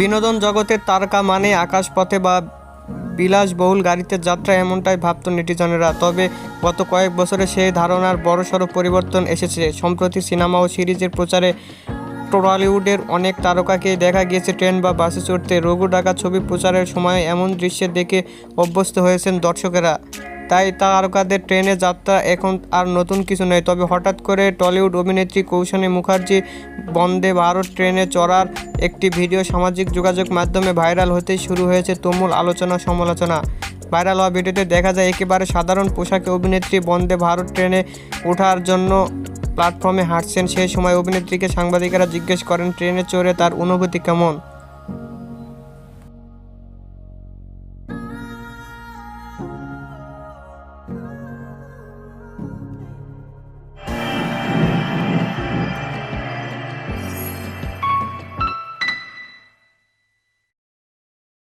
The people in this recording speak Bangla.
বিনোদন জগতের তারকা মানে আকাশপথে বা বিলাসবহুল গাড়িতে যাত্রা এমনটাই ভাবত নেটিজনেরা। তবে গত কয়েক বছরে সেই ধারণার বড়সড় পরিবর্তন এসেছে। সম্প্রতি সিনেমা ও সিরিজের প্রচারে টলিউডের অনেক তারকাকেই দেখা গিয়েছে ট্রেন বা বাসে চড়তে। রঘু ডাকা ছবি প্রচারের সময় এমন দৃশ্যে দেখে অভ্যস্ত হয়েছেন দর্শকেরা। তাই তারকাদের ট্রেনে যাত্রা এখন আর নতুন কিছু নয়। তবে হঠাৎ করে টলিউড অভিনেত্রী কৌশানী মুখার্জি বন্দে ভারত ট্রেনে চড়ার একটি ভিডিও সামাজিক যোগাযোগ মাধ্যমে ভাইরাল হতেই শুরু হয়েছে তুমুল আলোচনা সমালোচনা। ভাইরাল হওয়া ভিডিওতে দেখা যায়, একেবারে সাধারণ পোশাকে অভিনেত্রী বন্দে ভারত ট্রেনে ওঠার জন্য প্ল্যাটফর্মে হাঁটছেন। সেই সময় অভিনেত্রীকে সাংবাদিকেরা জিজ্ঞেস করেন, ট্রেনে চড়ে তার অনুভূতি কেমন?